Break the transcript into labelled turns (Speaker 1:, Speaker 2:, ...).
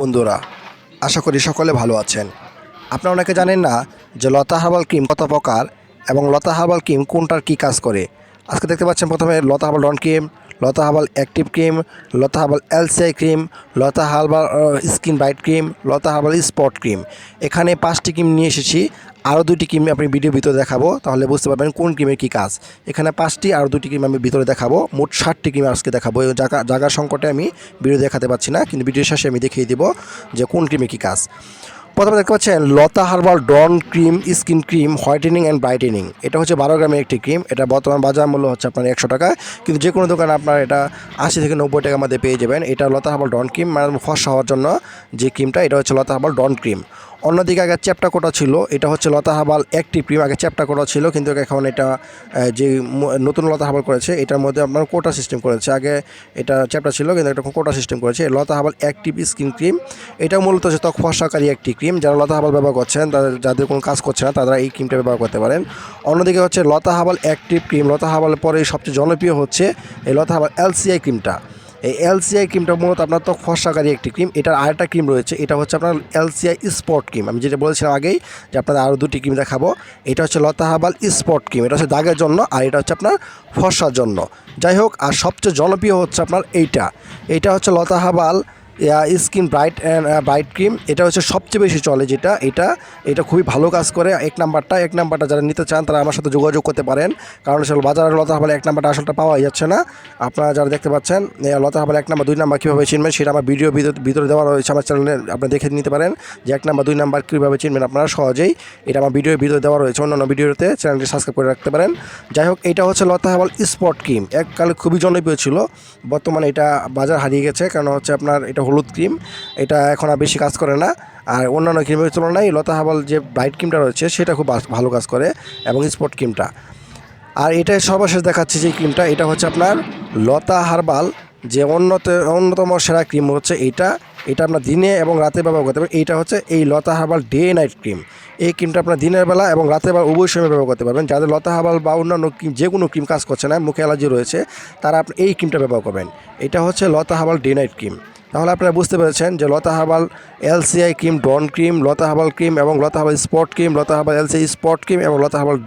Speaker 1: বন্ধুরা, আশা করি সকলে ভালো আছেন। আপনারা অনেকে জানেন না যে লতা হার্বাল ক্রিম কত প্রকার এবং লতা হার্বাল ক্রিম কোনটার কী কাজ করে। আজকে দেখতে পাচ্ছেন প্রথমে Lata herbal Don cream Lata herbal active cream, Lata herbal LCI cream, Lata herbal skin bright cream, Lata herbal spot cream. এখানে পাঁচটি ক্রিম নিয়ে এসেছি। আরও দুটি ক্রিম আপনি ভিডিও ভিতরে দেখাবো, তাহলে বুঝতে পারবেন কোন ক্রিমের কী কাজ। এখানে পাঁচটি আর দুটি ক্রিম আমি ভিতরে দেখাবো। মোট ষাটটি ক্রিম আজকে দেখাবো। জায়গা জায়গার সংকটে আমি ভিডিও দেখাতে পারছি না, কিন্তু ভিডিও শেষে আমি দেখিয়ে দিব যে কোন ক্রিমে কী কাজ। প্রথমে দেখতে পাচ্ছেন Lata herbal Don cream, skin cream, whitening and brightening. এটা হচ্ছে বারো গ্রামের একটি ক্রিম। এটা বর্তমান বাজার মূল্য হচ্ছে আপনার একশো টাকা। কিন্তু যে কোনো দোকানে আপনার এটা আশি থেকে নব্বই টাকার মধ্যে পেয়ে যাবেন। এটা লতা হার্বাল ডন ক্রিম। মানে ফর্সা হওয়ার জন্য যে ক্রিমটা, এটা হচ্ছে লতা হার্বাল ডন ক্রিম। অন্যদিকে আগে চ্যাপটা কোটা ছিল। এটা হচ্ছে লতা হাবাল অ্যাক্টিভ ক্রিম। আগে চ্যাপটা কোটা ছিল। কিন্তু এখন এটা যে নতুন লতা হাবাল করেছে, এটার মধ্যে আপনার কোটা সিস্টেম করেছে। আগে এটা চ্যাপটা ছিল, কিন্তু এটা কোটা সিস্টেম করেছে। Lata herbal active skin cream. এটা মূলত হচ্ছে ত্বক ফর্সাকারী একটি ক্রিম। যারা লতা হাবাল ব্যবহার করছেন, তাদের যাদের কোনো কাজ করছে না, তারা এই ক্রিমটা ব্যবহার করতে পারেন। অন্যদিকে হচ্ছে লতা হাবাল অ্যাক্টিভ ক্রিম লতা হাবালের পরে সবচেয়ে জনপ্রিয় হচ্ছে এই লতা হাবাল এলসিআই ক্রিমটা এই এলসিআই ক্রিমটা মূলত আপনার তো ফর্সাকারী একটি ক্রিম এটার আরেকটা ক্রিম রয়েছে, এটা হচ্ছে আপনার এলসিআই স্পট ক্রিম আমি যেটা বলেছিলাম আগেই যে আপনাদের আরও দুটি ক্রিম দেখাবো, এটা হচ্ছে লতা হাবাল স্পট ক্রিম এটা হচ্ছে দাগের জন্য আর এটা হচ্ছে আপনার ফর্সার জন্য। যাই হোক, আর সবচেয়ে জনপ্রিয় হচ্ছে আপনার এইটা। এইটা হচ্ছে Lata herbal skin bright bright cream এটা হচ্ছে সবচেয়ে বেশি চলে যেটা, এটা এটা খুবই ভালো কাজ করে। এক নাম্বারটা এক নাম্বারটা যারা নিতে চান, তারা আমার সাথে যোগাযোগ করতে পারেন। কারণ আসলে বাজারের লতা হাবাল এক নাম্বারটা আসলটা পাওয়া যাচ্ছে না। আপনারা যারা দেখতে পাচ্ছেন লতা হাবাল এক নাম্বার, দুই নাম্বার কীভাবে চিনবেন, সেটা আমার ভিডিও ভিতরে দেওয়া রয়েছে আমার চ্যানেলে আপনি দেখে নিতে পারেন যে এক নাম্বার, দুই নাম্বার কীভাবে চিনবেন আপনারা সহজেই। এটা আমার ভিডিও ভিতরে দেওয়া রয়েছে, অন্যান্য ভিডিওতে চ্যানেলটি সাবস্ক্রাইব করে রাখতে পারেন। যাই হোক, এটা হচ্ছে লতা হাবাল স্পট ক্রিম এককালে খুবই জনপ্রিয় ছিল। বর্তমানে এটা বাজার হারিয়ে গেছে, কারণ হচ্ছে আপনার এটা হলুদ ক্রিম, এটা এখন আর বেশি কাজ করে না। আর অন্যান্য ক্রিমের তুলনায় লতা হাবাল যে ব্রাইট ক্রিমটা রয়েছে, সেটা খুব ভালো কাজ করে এবং স্পট ক্রিমটা। আর এটা সর্বশেষ দেখাচ্ছি যে ক্রিমটা, এটা হচ্ছে আপনার লতা হার্বাল, যে উন্নত অন্যতম সেরা ক্রিম হচ্ছে এইটা এটা আপনার দিনে এবং রাতে ব্যবহার করতে পারবেন। এইটা হচ্ছে এই Lata herbal day night cream. এই ক্রিমটা আপনার দিনের বেলা এবং রাতের বেলা উভয় সময় ব্যবহার করতে পারবেন। যাদের লতা হার্বাল বা অন্যান্য ক্রিম যে কোনো ক্রিম কাজ করছে না, মুখে অ্যালার্জি রয়েছে, তারা আপনি এই ক্রিমটা ব্যবহার করবেন। এটা হচ্ছে Lata herbal day night cream. তাহলে আপনারা বুঝতে পেরেছেন যে Lata herbal LCI cream, Don cream, Lata herbal cream এবং Lata herbal spot cream, Lata herbal LCI spot cream এবং লতা হাবাল